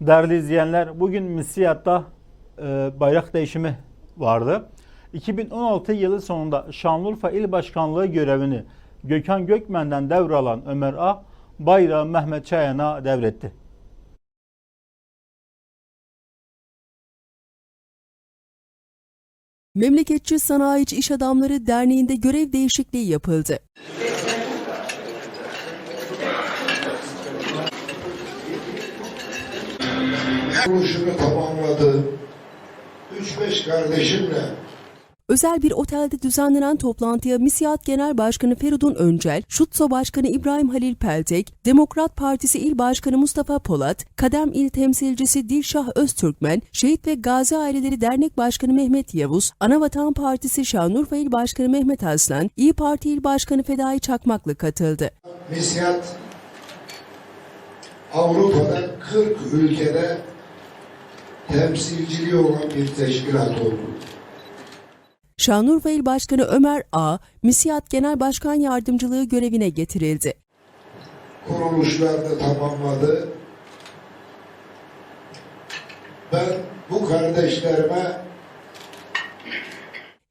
Değerli izleyenler, bugün Misyat'ta e, bayrak değişimi vardı. 2016 yılı sonunda Şanlıurfa İl Başkanlığı görevini Gökhan Gökmen'den devralan Ömer A, bayrağı Mehmet Çayan'a devretti. Memleketçi Sanayici İş Adamları Derneği'nde görev değişikliği yapıldı. Kuruluşunu tamamladı. 3-5 kardeşimle Özel bir otelde düzenlenen toplantıya Misiyat Genel Başkanı Feridun Öncel, Şutso Başkanı İbrahim Halil Peltek, Demokrat Partisi İl Başkanı Mustafa Polat, Kadem İl Temsilcisi Dilşah Öztürkmen, Şehit ve Gazi Aileleri Dernek Başkanı Mehmet Yavuz, Anavatan Partisi Şanlıurfa İl Başkanı Mehmet Aslan, İyi Parti İl Başkanı Fedai Çakmaklı katıldı. Misyat Avrupa'da 40 ülkede temsilciliği olan bir teşkilat oldu. Şanlıurfa İl Başkanı Ömer A, Misiyat Genel Başkan Yardımcılığı görevine getirildi. Kuruluşlarını tamamladı. Ben bu kardeşlerime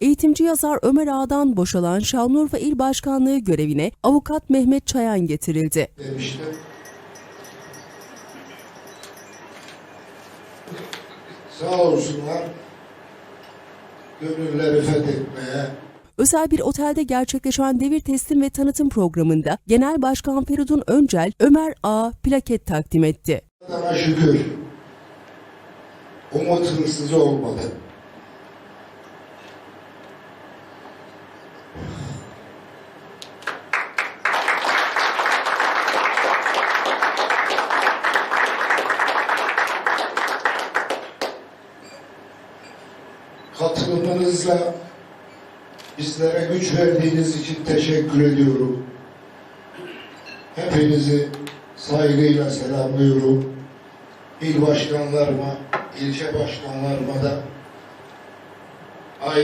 Eğitimci yazar Ömer Ağa'dan boşalan Şanlıurfa İl Başkanlığı görevine avukat Mehmet Çayan getirildi. demiştim. Sağ olsunlar gönülleri fethetmeye, Özel bir otelde gerçekleşen devir teslim ve tanıtım programında Genel Başkan Feridun Öncel, Ömer A plaket takdim etti. Allah'a şükür umut hırsızı olmadı. Katılımınızla bizlere güç verdiğiniz için teşekkür ediyorum. Hepinizi saygıyla selamlıyorum. İl başkanlarıma, ilçe başkanlarıma da